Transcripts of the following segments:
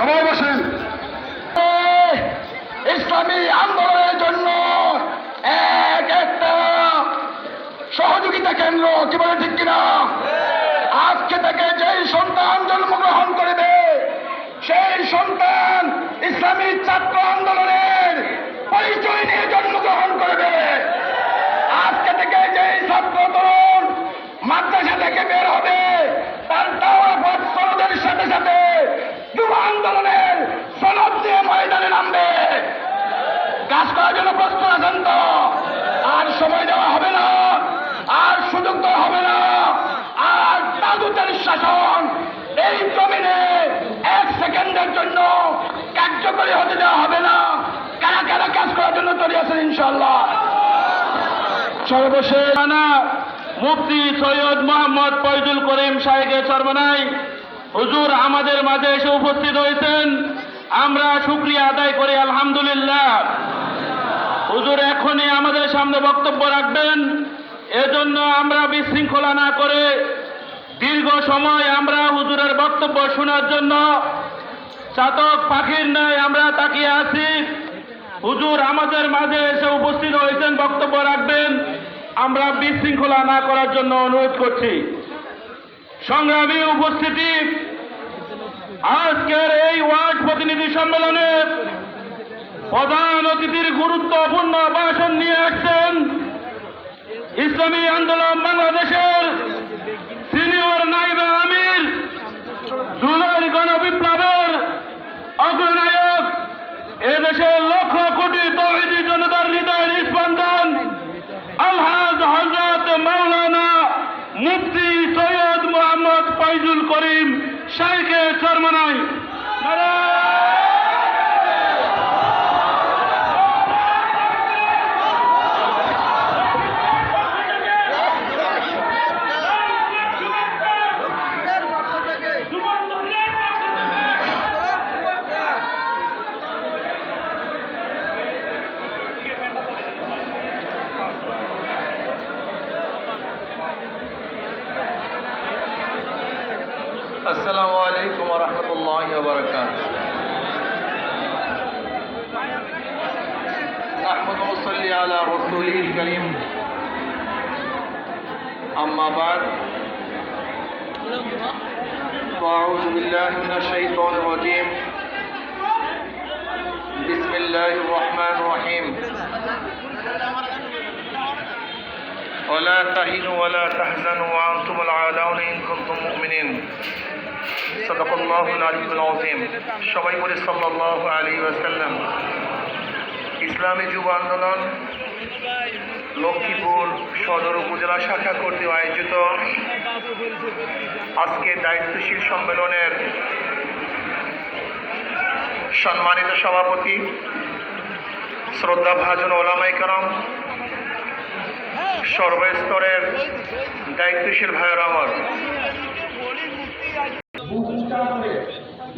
সবাই বসেন। ইসলামী আন্দোলনের জন্য এক একটা সহযোগিতা কেন্দ্র কি বলে ঠিক কিনা? আজকে থেকে যেই সন্তান জন্মগ্রহণ করবে, সেই সন্তান ইসলামী ছাত্র ময়দানে নামবে। কাজ করার জন্য প্রস্তুত আছেন তো? আর সময় দেওয়া হবে না, আর সুযোগ দেওয়া হবে না, আর তাগুতের শাসন এই জমিনে এক সেকেন্ডের জন্য কার্যকরী হতে দেওয়া হবে না। কারা কারা কাজ করার জন্য তৈরি আছেন ইনশাল্লাহ সর্বশেষ মুফতি সৈয়দ মোহাম্মদ ফয়জুল করিম সাহেবের সর্বনাই হুজুর আমাদের মাঝে এসে উপস্থিত হয়েছেন। আমরা শুক্রিয়া আদায় করি, আলহামদুলিল্লাহ। হুজুর, এখনই আমাদের সামনে বক্তব্য রাখবেন। এজন্য আমরা বিশৃঙ্খলা না করে দীর্ঘ সময় আমরা হুজুরের বক্তব্য শোনার জন্য চাতক পাখির ন্যায় আমরা তাকিয়ে আছি। হুজুর, আমাদের মাঝে এসে উপস্থিত হয়েছেন, বক্তব্য রাখবেন। আমরা বিশৃঙ্খলা না করার জন্য অনুরোধ করছি। সংগ্রামী উপস্থিতি সম্মেলনে প্রধান অতিথির গুরুত্বপূর্ণ ভাষণ নিয়ে আসছেন ইসলামী আন্দোলন বাংলাদেশের সিনিয়র নাইবা আমির জুলাই গণবিপ্লবের অগ্রনায়ক, এদেশের লক্ষ কোটি তহিদি জনতার হৃদয়ের স্পন্দন, আলহাজ হজরত মৌলানা মুফতি সৈয়দ মোহাম্মদ ফাইজুল করিম শাইখে চরমনাই ورحمة الله وبركاته. نحمد ونصلي على رسوله الكريم. أما بعد. فأعوذ بالله من الشيطان الرجيم. بسم الله الرحمن الرحيم. ولا تهنوا ولا تحزنوا وأنتم الأعلون إن كنتم مؤمنين. সদাকল্লাহ আলিকুল সবাই বলে সাল্লাহ আলী ইসলামী যুব আন্দোলন লক্ষ্মীপুর সদর উপজেলা শাখা করতে আয়োজিত আজকে দায়িত্বশীল সম্মেলনের সম্মানিত সভাপতি শ্রদ্ধা ভাজন ওলামাই কারম, সর্বস্তরের দায়িত্বশীল ভাইয়ের আমার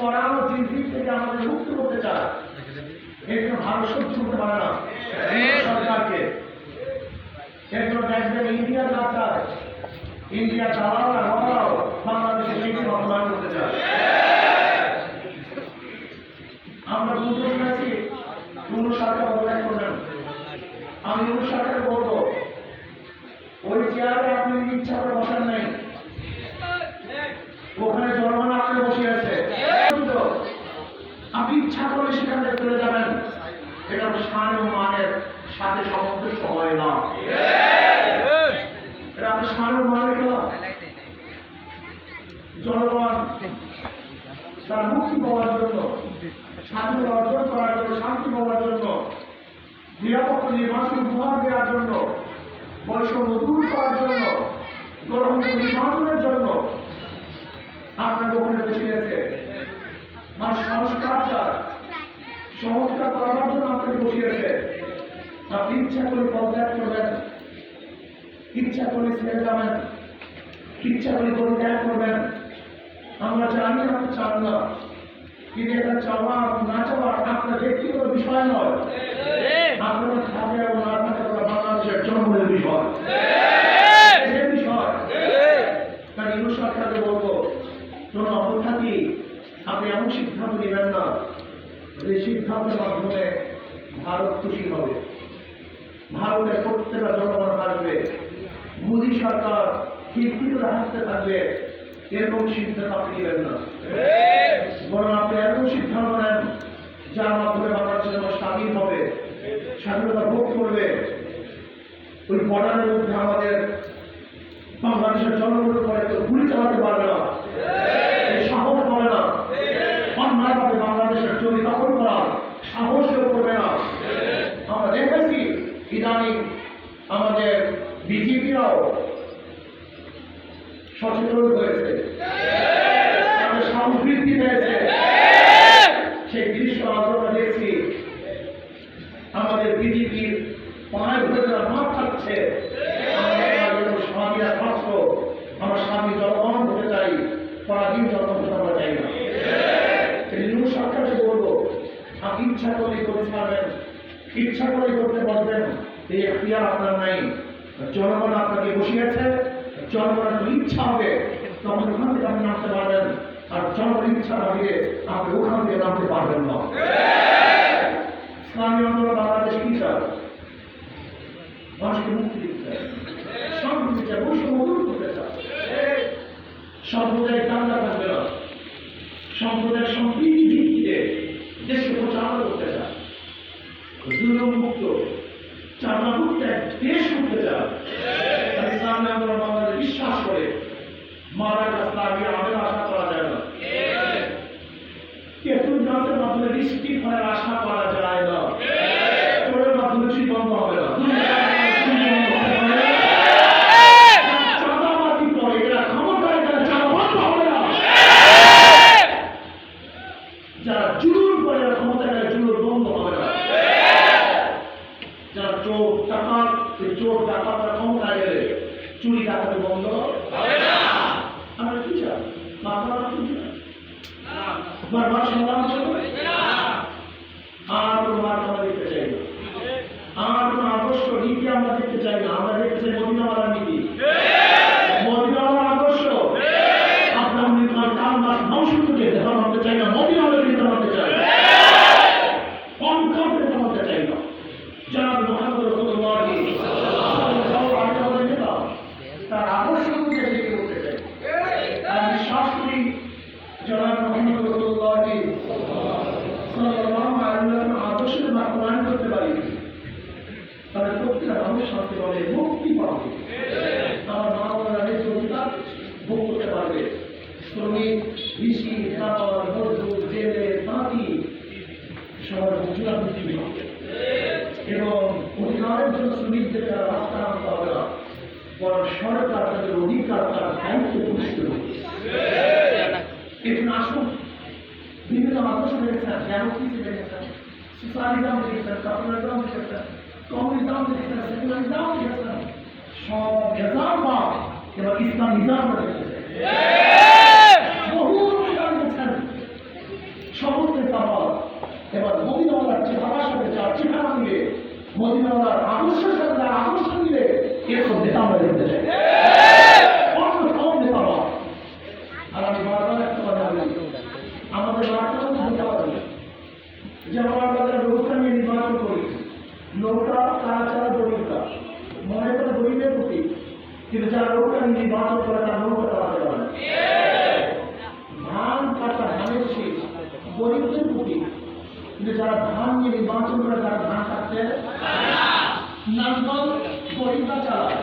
পড়ানো জিনিস থেকে আমাদের মুক্ত করতে চায়। এর জন্য ভারত সহ্য করতে পারে না সরকারকে। এর জন্য দেখবেন ইন্ডিয়া না চায় ইন্ডিয়া চালাও না নড়াও বাংলাদেশের নীতি করতে চায়। আমরা বুঝতে পেরেছি কোন সরকার অবদান করবেন আমি কোন সরকার বলব ওই চেয়ারে আপনি ইচ্ছা করে বসার নেই ওখানে জনগণ আপনি বসে আছে আপনি ইচ্ছা করলে সেখান থেকে চলে যাবেন এটা স্থান ও মানের সাথে সামঞ্জস্য হয় না এটা স্থান খেলা জনগণ তার মুক্তি পাওয়ার জন্য স্বাধীনতা অর্জন করার জন্য শান্তি পাওয়ার জন্য নিরাপত্তা নির্বাচন উপহার দেওয়ার জন্য বৈষম্য দূর করার জন্য গ্রহণ নির্বাচনের জন্য আপনার ওখানে বসে আছে মানুষ সংস্কার সংস্কার করার জন্য আপনাকে বসিয়েছে আপনি ইচ্ছা করে পদত্যাগ করবেন ইচ্ছা করে ছেড়ে যাবেন। ইচ্ছা করে করে ত্যাগ করবেন। আমরা জানি আপনি চান না। কিন্তু এটা চাওয়া না চাওয়া আপনার ব্যক্তিগত বিষয় নয়। আপনার থাকে এবং না থাকে বাংলাদেশের জনগণের বিষয়। বিষয়। তাই ইনু সরকারকে বলব, কোন অবস্থা কি? আপনি এমন সিদ্ধান্ত নেবেন না যে সিদ্ধান্তের মাধ্যমে ভারত খুশি হবে ভারতের প্রত্যেকটা জনগণ আসবে মোদী সরকার কীর্তি করে হাসতে থাকবে এরকম সিদ্ধান্ত আপনি নেবেন না। বরং আপনি এরকম সিদ্ধান্ত নেন যার মাধ্যমে বাংলাদেশের জন্য স্বাধীন হবে স্বাধীনতা ভোগ করবে। ওই বর্ডারের মধ্যে আমাদের বাংলাদেশের জনগণের উপরে কেউ গুলি চালাতে পারবে না এই সাহস হবে না অন্যায়ভাবে বাংলাদেশের জমি দখল করা সাহস কেউ করবে না আমরা দেখেছি ইদানিং আমাদের বিজেপিরাও সচেতন হয়েছে তাদের সাহস বৃদ্ধি পেয়েছে সেই দৃশ্য আমরা দেখছি আমাদের বিজেপির পায়ের ধরে মাঠ খাচ্ছে স্বামীরা কষ্ট আমরা স্বামী জনগণ হতে চাই, পরাধীন জনগণ আমরা চাই না। নিউ সরকারকে বলব? আপনি ইচ্ছা করে করে ছাড়বেন, ইচ্ছা করে করতে পারবেন এই এখতিয়ার আপনার নাই, জনগণ আপনাকে বসিয়েছে, জনগণের ইচ্ছা হবে, তখন ওখান থেকে আপনি নামতে পারবেন, আর জনগণের ইচ্ছা হবে আপনি ওখান থেকে নামতে পারবেন না। ইসলামী আন্দোলন বাংলাদেশ কি চায় মানুষকে মুক্তি দিতে চায়। দিতে চায় বৈষম্য দূর করতে চায়। সম্প্রদায় কান্না থাকবে না। সম্প্রদায়ের সম্প্রীতি ভিত্তিতে দেশকে পরিচালনা করতে চায়। জুলুম মুক্ত চাঁদা মুক্ত এক দেশ করতে চায়। ইসলামী আন্দোলন বাংলাদেশ বিশ্বাস করে, মারা রাস্তা আগে আমাদের আশা করা যায় না। তেঁতুল গাছের মাধ্যমে বৃষ্টি ফলের আশা করা যারা জুলুম করে এরা ক্ষমতায় বন্ধ হবে না। যারা চোর টাকা চোর টাকাটা ক্ষমতায় গেলে চুরি ডাকাতি বন্ধ হবে না। আমরা কি চাই? আপনারা কি চাই? বারবার সংগ্রাম চলবে আর দেখতে চাই না। আর কোনো আদর্শ নীতি আমরা দেখতে চাই না। আমরা দেখতে চাই মদিনাওয়ালার নীতি মদিনাওয়ালার আদর্শ আপনার নির্মাণ কাল মাস নৌসূত্রকে দেখা মানতে চাই না মদিনাওয়ালার নীতি মানতে চাই কম কম করে মানতে চাই না জনাব মোহাম্মদ রসুল্লাহ সাল্লাল্লাহু আলাইহি ওয়াসাল্লাম নেতা তার আদর্শকে দেখে করতে চাই আমি বিশ্বাস করি জনাব মোহাম্মদ রসুল্লাহ সাল্লাল্লাহু আলাইহি ওয়াসাল্লাম আদর্শের বাস্তবায়ন করতে পারি তাহলে প্রত্যেকটা মানুষ শান্তি পাবে মুক্তি পাবে আমার মা বোনেরা নিজ অধিকার ভোগ করতে পারবে শ্রমিক কৃষি খাবার মজদুর জেলে তাঁতি সবার এবং অধিকারের জন্য শ্রমিকদেরকে আর রাস্তা আনতে হবে না। বরং সরকার তাদের অধিকার, তার দায়িত্ব করবে এখানে আসুন। বিভিন্ন আদর্শ দেখেছেন, ডেমোক্রেসি দেখেছেন, সোশ্যালিজম দেখেছেন, কমিউনিজম দেখেছেন সব নিজাম এবার ইসলাম নিজাম বহু নিজাম দেখেছেন সমস্ত তামাল এবার মদিনাওয়ালার চেহারার সাথে যার চেহারা মিলে, মদিনাওয়ালার আদর্শের সাথে আদর্শ মিলে এরকম নেতা আমরা দেখতে চাই অন্য সব নেতা নয়। আর আমি বারবার একটা কথা বলি আমাদের বার্তা বুঝতে পারি যে আমরা তাদের নৌকা নিয়ে নির্বাচন করি নৌকা তারা ছাড়া দরিদ্রা মনে করে গরিবের প্রতি কিন্তু যারা নৌকা নিয়ে নির্বাচন করে তারা নৌকা চালাতে পারে ধান কাটা ধানের শেষ গরিবদের প্রতি কিন্তু যারা ধান নিয়ে নির্বাচন করে তারা ধান খাচ্ছে নাঙ্গল গরিবরা চালায়।